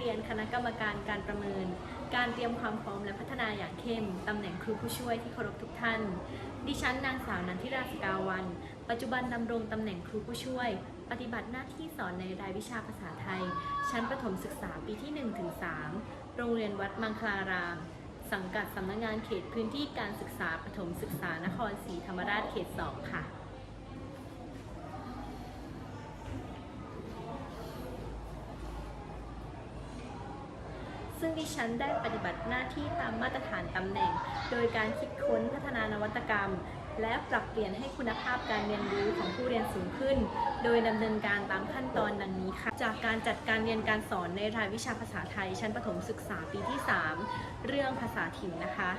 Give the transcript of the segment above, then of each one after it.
รียนคณะกรรมการการประเมิน การเตรียมความพร้อมและพัฒนาอย่างเข้ม ตำแหน่งครูผู้ช่วยที่เคารพทุกท่าน ดิฉันนางสาวนันทิราสกาวัน ปัจจุบันดำรงตำแหน่งครูผู้ช่วย ปฏิบัติหน้าที่สอนในรายวิชาภาษาไทย ชั้นประถมศึกษาปีที่1ถึง3โรงเรียนวัดมังคลาราม สังกัดสำนักงานเขตพื้นที่การศึกษาประถมศึกษานครศรีธรรมราชเขต 2 ค่ะ ดิฉันได้ปฏิบัติหน้าที่ตามมาตรฐานตำแหน่ง โดยการคิดค้นพัฒนานวัตกรรม และปรับเปลี่ยนให้คุณภาพการเรียนรู้ของผู้เรียนสูงขึ้น โดยดำเนินการตามขั้นตอนดังนี้ค่ะ จากการจัดการเรียนการสอนในรายวิชาภาษาไทย ชั้นประถมศึกษาปีที่ 3 เรื่องภาษาถิ่นนะคะ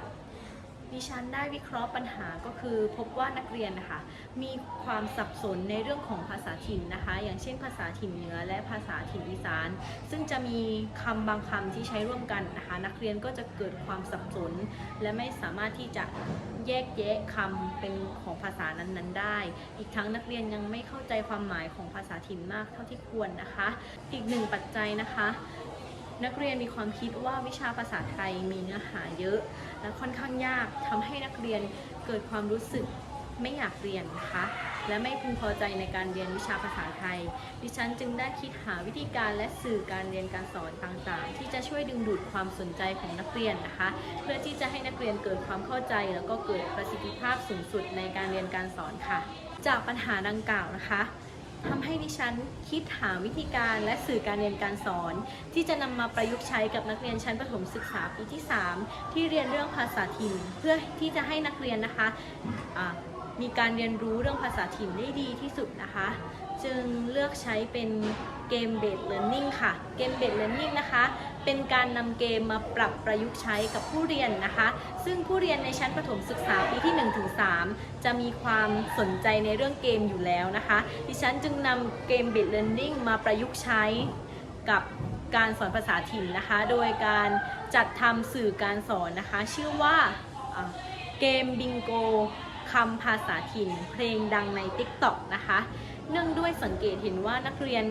ดิฉันได้วิเคราะห์ปัญหาก็คือพบว่านักเรียนนะคะมีความสับสนในเรื่องของภาษาถิ่นนะคะ อย่างเช่นภาษาถิ่นเหนือและภาษาถิ่นอีสาน ซึ่งจะมีคำบางคำที่ใช้ร่วมกันนะคะ นักเรียนก็จะเกิดความสับสน และไม่สามารถที่จะแยกแยะคำเป็นของภาษานั้นๆ ได้ อีกทั้งนักเรียนยังไม่เข้าใจความหมายของภาษาถิ่นมากเท่าที่ควรนะคะ อีกหนึ่งปัจจัยนะคะ นักเรียนมีความคิดว่าวิชาภาษาไทยมีเนื้อหาเยอะ และค่อนข้างยากทำให้นักเรียนเกิดความรู้สึกไม่อยากเรียนนะคะ และไม่พึงพอใจในการเรียนวิชาภาษาไทย ดิฉันจึงได้คิดหาวิธีการและสื่อการเรียนการสอนต่างๆ ที่จะช่วยดึงดูดความสนใจของนักเรียนนะคะ เพื่อที่จะให้นักเรียนเกิดความเข้าใจ แล้วก็เกิดประสิทธิภาพสูงสุดในการเรียนการสอนค่ะ จากปัญหาดังกล่าวนะคะ ทำให้ดิฉันคิดหาวิธีการและสื่อการเรียนการสอน ที่จะนำมาประยุกต์ใช้กับนักเรียนชั้นประถมศึกษาปีที่ 3 ที่เรียนเรื่องภาษาถิ่น เพื่อที่จะให้นักเรียนนะคะะมีการเรียนรู้เรื่องภาษาถิ่นได้ดีที่สุดนะคะ จึงเลือกใช้เป็นเกมเบ d เลิร์นนิ่งค่ะเกมเบ d Learning นะคะ เป็นการนำเกมมาปรับประยุกต์ใช้กับผู้เรียนนะคะ ซึ่งผู้เรียนในชั้นประถมศึกษาปีที่1ถึง3จะมีความสนใจในเรื่องเกมอยู่แล้วนะคะ ดิฉันจึงนำเกมเบ d Learning มาประยุกต์ใช้กับการสอนภาษาถิ่นนะคะ โดยการจัดทำสื่อการสอนนะคะ ชื่อว่าเกมบิงโกคำภาษาถิ่น เพลงดังใน TikTok นะคะ เนื่องด้วยสังเกตเห็นว่านักเรียน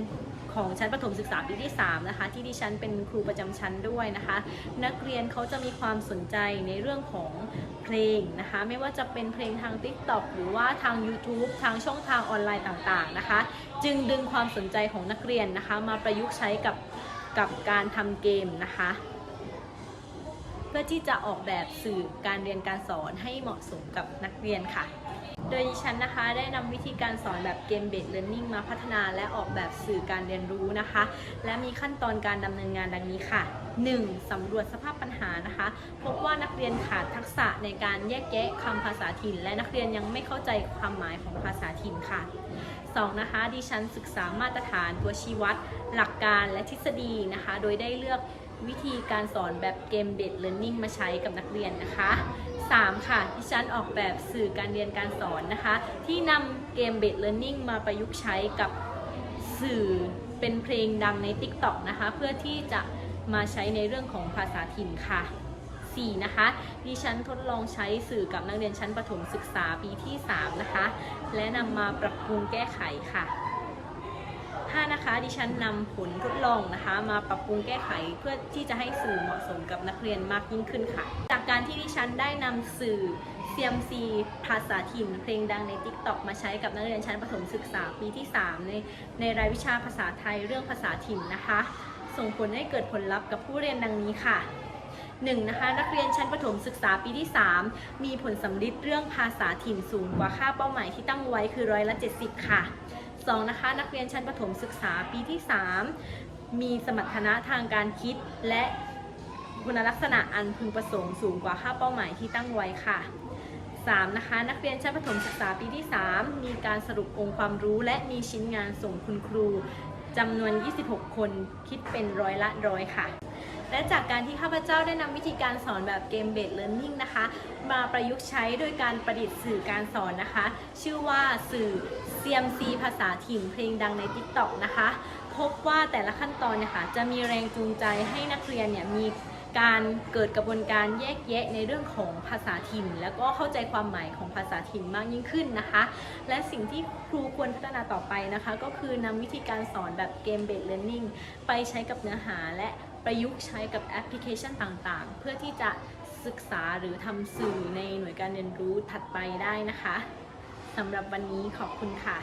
ของชั้นประถมศึกษาปีที่ 3 นะคะ ที่ดิฉันเป็นครูประจำชั้นด้วยนะคะ นักเรียนเขาจะมีความสนใจในเรื่องของเพลงนะคะ ไม่ว่าจะเป็นเพลงทาง TikTok หรือว่าทาง YouTube ทางช่องทางออนไลน์ต่างๆนะคะ จึงดึงความสนใจของนักเรียนนะคะ มาประยุกต์ใช้กับกับการทำเกมนะคะเพื่อที่จะออกแบบสื่อการเรียนการสอนให้เหมาะสมกับนักเรียนค่ะ โดยดิฉันนะคะได้นำวิธีการสอนแบบเกมเบ d Learning มาพัฒนาและออกแบบสื่อการเรียนรู้นะคะ และมีขั้นตอนการดำเนินงานดังนี้ค่ะ 1. สำรวจสภาพปัญหานะคะ พบว่านักเรียนขาดทักษะในการแยกแยะคำภาษาถิ่น และนักเรียนยังไม่เข้าใจความหมายของภาษาถิ่นค่ะ 2. นะคะดิฉันศึกษามาตรฐานตัวชี้วัด หลักการและทฤษฎีนะคะ โดยได้เลือกวิธีการสอนแบบเกมเบ d Learning มาใช้กับนักเรียนนะคะ 3. ค่ะดิฉันออกแบบสื่อการเรียนการสอนนะคะ ที่นำเกมเบ d Learning มาประยุกต์ใช้กับสื่อเป็นเพลงดังใน TikTok นะคะ เพื่อที่จะมาใช้ในเรื่องของภาษาถิ่นค่ะ 4. นะคะดิฉันทดลองใช้สื่อกับนักเรียนชั้นประถมศึกษาปีที่ 3 นะคะ และนำมาปรับปรุงแก้ไขค่ะ 5. นะคะ ดิฉันนำผลทดลองนะคะ มาปรับปรุงแก้ไขเพื่อที่จะให้สื่อเหมาะสมกับนักเรียนมากยิ่งขึ้นค่ะ จากการที่ดิฉันได้นำสื่อ CMC ภาษาถิ่นเพลงดังใน TikTok มาใช้กับนักเรียนชั้นประถมศึกษาปีที่ 3 ในในรายวิชาภาษาไทยเรื่องภาษาถิ่นนะคะ ส่งผลให้เกิดผลลัพธ์กับผู้เรียนดังนี้ค่ะ 1. นะคะนักเรียนชั้นประถมศึกษาปีที่ 3 มีผลสำลิดเรื่องภาษาถิ่นสูงกว่าค่าเป้าหมายที่ตั้งไว้คือร้อยละ 70 ค่ะ 2. นะคะนักเรียนชั้นประถมศึกษาปีที่ 3 มีสมรรถนะทางการคิด และคุณลักษณะอันพึงประสงค์สูงกว่าค่าเป้าหมายที่ตั้งไว้ค่ะ 3. นะคะนักเรียนชั้นประถมศึกษาปีที่ 3 มีการสรุปองค์ความรู้ และมีชิ้นงานส่งคุณครูจำนวน 26 คนคิดเป็นร้อยละร้อยค่ะ และจากการที่ข้าพเจ้าได้นำวิธีการสอนแบบเกมเบ d Learning นะคะ มาประยุกต์ใช้โดยการประดิษฐ์สื่อการสอนนะคะ ชื่อว่าสื่อ CMC ภาษาถิ่นเพลงดังใน TikTok นะคะ พบว่าแต่ละขั้นตอนเนี่ยค่ะจะมีแรงจูงใจให้นักเรียนเนี่ยมีการเกิดกระบวนการแยกแยะในเรื่องของภาษาถิ่น แล้วก็เข้าใจความหมายของภาษาถิ่นมากยิ่งขึ้นนะคะ และสิ่งที่ครูควรพัฒนาต่อไปนะคะ ก็คือนำวิธีการสอนแบบเกมเบ d เล a ร์นิ่งไปใช้กับเนื้อหาและ ประยุกต์ใช้กับแอปพลิเคชันต่างๆ เพื่อที่จะศึกษาหรือทำสื่อในหน่วยการเรียนรู้ถัดไปได้นะคะสำหรับวันนี้ขอบคุณค่ะ